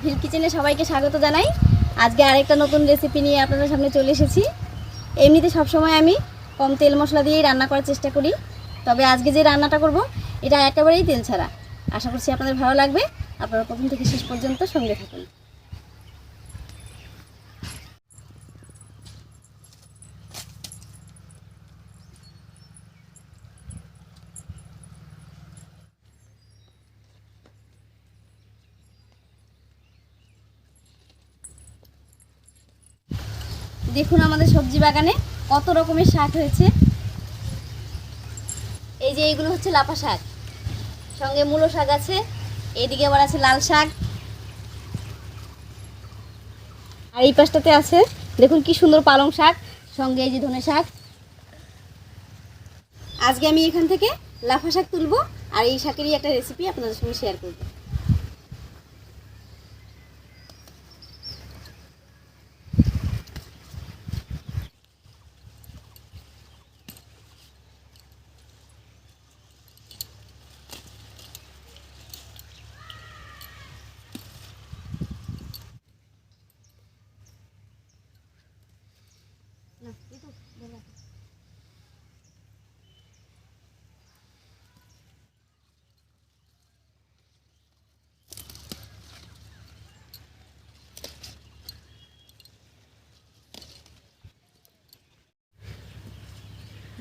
Feel কিচেনে সবাইকে স্বাগত জানাই। আজকে আরেকটা নতুন রেসিপি নিয়ে আপনাদের সামনে চলে এসেছি। এমনিতে সবসময় আমি কম তেল মশলা দিয়েই রান্না করার চেষ্টা করি, তবে আজকে যে রান্নাটা করব, এটা একেবারেই তেল ছাড়া। আশা করছি আপনাদের ভালো লাগবে। আপনারা প্রথম থেকে শেষ পর্যন্ত সঙ্গে থাকুন। দেখুন আমাদের সবজি বাগানে কত রকমের শাক হয়েছে। এই যে এইগুলো হচ্ছে লাপা শাক। সঙ্গে মূলো শাক আছে এইদিকে আবার আছে লাল শাক। আর এই পাশটাতে আছে, দেখুন কি সুন্দর পালং শাক, সঙ্গে এই যে ধনে শাক। আজকে আমি এখান থেকে লাফা শাক তুলবো, আর এই শাকেরই একটা রেসিপি আপনাদের সঙ্গে শেয়ার করব।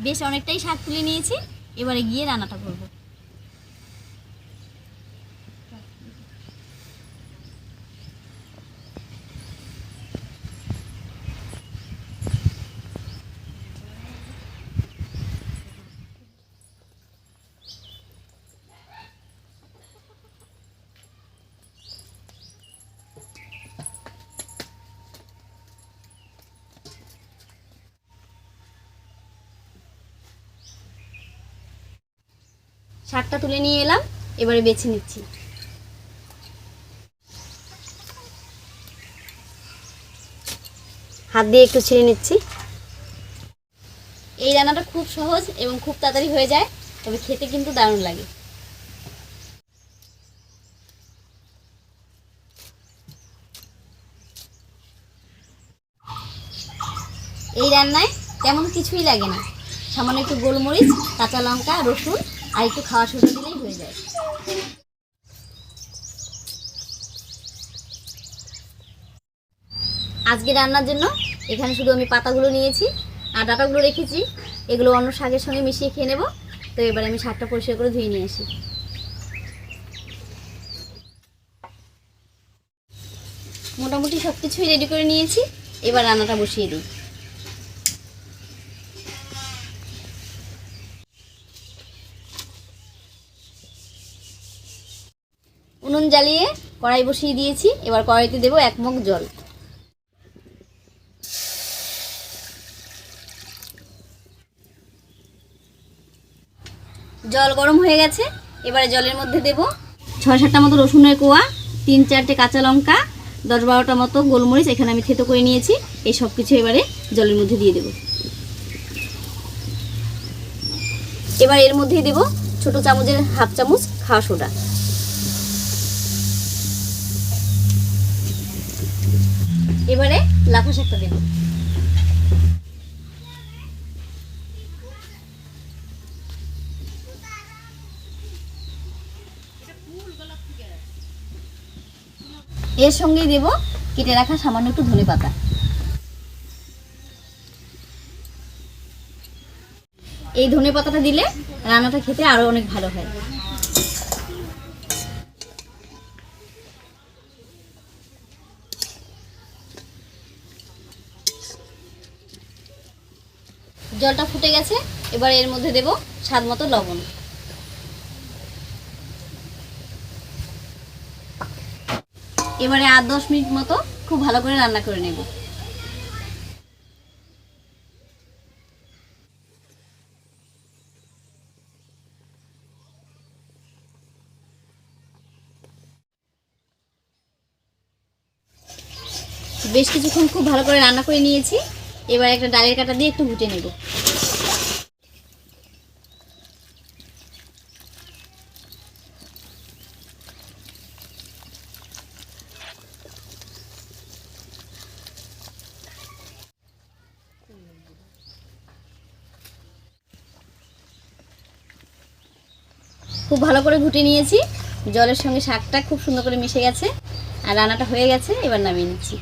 বেশ অনেকটাই শাক তুলে নিয়েছি। এবারে গিয়ে রান্নাটা করব। শাকটা তুলে নিয়ে এলাম, এবারে বেছে নিচ্ছি। হাত দিয়ে একটু ছিঁড়ে নিচ্ছি। এই রান্নাটা খুব সহজ এবং খুব তাড়াতাড়ি হয়ে যায়, তবে খেতে কিন্তু দারুণ লাগে। এই রান্নায় তেমন কিছুই লাগে না। সামান্য একটু গোলমরিচ, কাঁচা লঙ্কা, রসুন আর একটু খাওয়া সোডা দিলেই হয়ে যায়। আজকে রান্নার জন্য এখানে শুধু আমি পাতাগুলো নিয়েছি আর ডাটাগুলো রেখেছি। এগুলো অন্য শাকের সঙ্গে মিশিয়ে খেয়ে নেব। তো এবার আমি শাকটা পরিষ্কার করে ধুয়ে নিয়ে আসি। মোটামুটি সব কিছুই রেডি করে নিয়েছি। এবার রান্নাটা বসিয়ে দিই। উনুন জ্বালিয়ে কড়াই বসিয়ে দিয়েছি। এবার কড়াইতে দেবো এক মগ জল। জল গরম হয়ে গেছে। এবারে জলের মধ্যে দেব ছয় সাতটা মতো রসুনের কোয়া, তিন চারটে কাঁচা লঙ্কা, দশ বারোটা মতো গোলমরিচ এখানে আমি থেতো করে নিয়েছি। এই সব কিছু এবারে জলের মধ্যে দিয়ে দেব। এবার এর মধ্যেই দেব ছোট চামচের হাফ চামচ খাওয়া সোডা। এবারে লাফা শাকটা দেব। এর সঙ্গে দেব কেটে রাখা সামান্য একটু ধনে পাতা। এই ধনে পাতাটা দিলে রান্নাটা খেতে আরও অনেক ভালো হয়। জলটা ফুটে গেছে, এবার এর মধ্যে দেব স্বাদ মতো লবণ। এবারে আট দশ মিনিট মতো খুব ভালো করে রান্না করে নেব। বেশ কিছুক্ষণ খুব ভালো করে রান্না করে নিয়েছি। এবার একটা ডালের কাটা দিয়ে একটু ঘুটে নেব। খুব ভালো করে ঘুটে নিয়েছি। জলের সঙ্গে শাকটা খুব সুন্দর করে মিশে গেছে। আর রান্নাটা হয়ে গেছে, এবার নামিয়ে নিচ্ছি।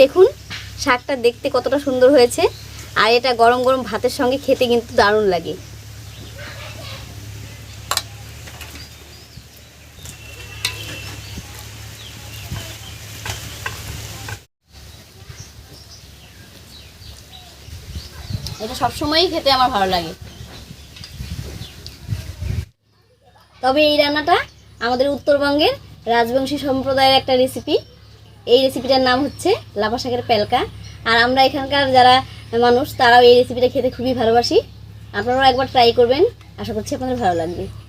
দেখুন, শাকটা দেখতে কতটা সুন্দর হয়েছে। আর এটা গরম গরম ভাতের সঙ্গে খেতে কিন্তু দারুণ লাগে। এটা সবসময়ই খেতে আমার ভালো লাগে। তবে এই রান্নাটা আমাদের উত্তরবঙ্গের রাজবংশী সম্প্রদায়ের একটা রেসিপি এই রেসিপিটার নাম হচ্ছে লাফা শাকের পেলকা আর আমরা এখানকার যারা মানুষ, তারাও এই রেসিপিটা খেতে খুবই ভালোবাসি। আপনারাও একবার ট্রাই করবেন। আশা করছি আপনাদের ভালো লাগবে।